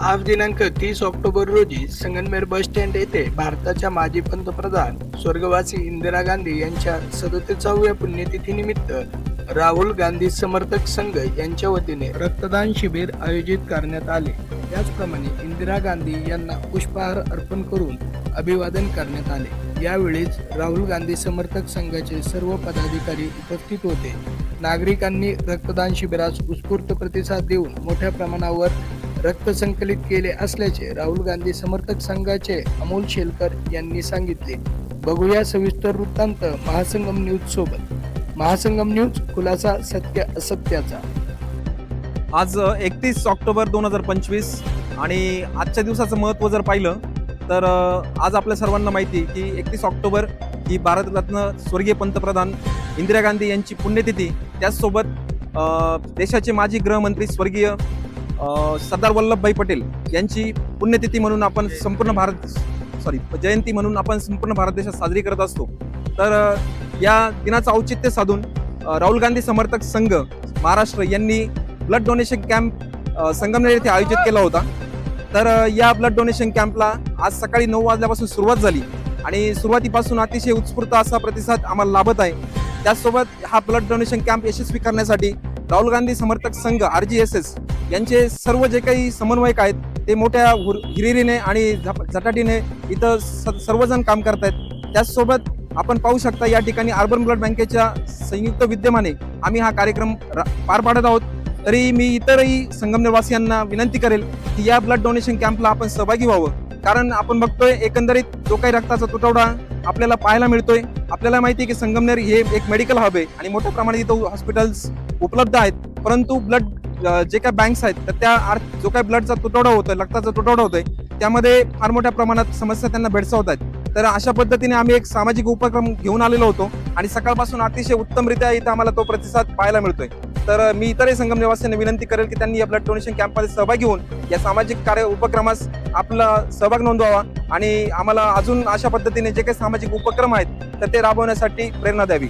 आज दिनांक तीस ऑक्टोबर रोजी संगमनेर बस स्टँड येथे भारताच्या माजी पंतप्रधान स्वर्गवासी इंदिरा गांधी यांच्या सदतीसाव्या पुण्यतिथीनिमित्त राहुल गांधी समर्थक संघ यांच्या वतीने रक्तदान शिबिर आयोजित करण्यात आले. त्याचप्रमाणे इंदिरा गांधी यांना पुष्पहार अर्पण करून अभिवादन करण्यात आले. यावेळीच राहुल गांधी समर्थक संघाचे सर्व पदाधिकारी उपस्थित होते. नागरिकांनी रक्तदान शिबिरास उत्स्फूर्त प्रतिसाद देऊन मोठ्या प्रमाणावर रक्त संकलित केले असल्याचे राहुल गांधी समर्थक संघाचे अमोल शेलकर यांनी सांगितले. बघूया सविस्तर वृत्तांत महासंगम न्यूज सोबत. महासंगम न्यूज खुलासा सत्य असत्याचा. आज एकतीस ऑक्टोबर दोन हजार पंचवीस आणि आजच्या दिवसाचं महत्त्व जर पाहिलं तर आज आपल्या सर्वांना माहिती आहे की एकतीस ऑक्टोबर ही भारतरत्न स्वर्गीय पंतप्रधान इंदिरा गांधी यांची पुण्यतिथी. त्याचसोबत देशाचे माजी गृहमंत्री स्वर्गीय सरदार वल्लभभाई पटेल यांची पुण्यतिथी म्हणून आपण संपूर्ण भारत सॉरी जयंती म्हणून आपण संपूर्ण भारत देशात साजरी करत असतो. तर या दिनाचं औचित्य साधून राहुल गांधी समर्थक संघ महाराष्ट्र यांनी ब्लड डोनेशन कॅम्प संगमनेर येथे आयोजित केला होता. तर या ब्लड डोनेशन कॅम्पला आज सकाळी नऊ वाजल्यापासून सुरुवात झाली आणि सुरुवातीपासून अतिशय उत्स्फूर्त असा प्रतिसाद आम्हाला लाभत आहे. त्याचसोबत हा ब्लड डोनेशन कॅम्प यशस्वी करण्यासाठी राहुल गांधी समर्थक संघ आर जी एस एस यांचे सर्व जे काही समन्वयक आहेत ते मोठ्या हुर- हिरिरीने आणि झप- झटाटीने इथं स- सर्वजण काम करत आहेत त्याचसोबत आपण पाहू शकता या ठिकाणी अर्बन ब्लड बँकेच्या संयुक्त विद्यमाने आम्ही हा कार्यक्रम पार पाडत आहोत. तरी मी इतरही संगमनेरवासियांना विनंती करेल की या ब्लड डोनेशन कॅम्पला आपण सहभागी व्हावं. कारण आपण बघतोय एकंदरीत जो काही रक्ताचा तुटवडा आपल्याला पाहायला मिळतोय आपल्याला माहिती आहे की संगमनेर हे एक मेडिकल हब आहे आणि मोठ्या प्रमाणात इथं हॉस्पिटल्स उपलब्ध आहेत. परंतु ब्लड जे काय बँक्स आहेत तर त्या जो काय ब्लडचा तुटवडा होतोय रक्ताचा तुटवडा होतोय त्यामध्ये फार मोठ्या प्रमाणात समस्या त्यांना भेडसावत आहेत. तर अशा पद्धतीने आम्ही एक सामाजिक उपक्रम घेऊन आलेलो होतो आणि सकाळपासून अतिशय उत्तमरित्या इथं आम्हाला तो प्रतिसाद पाहायला मिळतोय. तर मी इतरही संगम निवासींना विनंती करेल की त्यांनी या ब्लड डोनेशन कॅम्पमध्ये सहभागी होऊन या सामाजिक कार्य उपक्रमास आपला सहभाग नोंदवावा आणि आम्हाला अजून अशा पद्धतीने जे काही सामाजिक उपक्रम आहेत तर ते राबवण्यासाठी प्रेरणा द्यावी.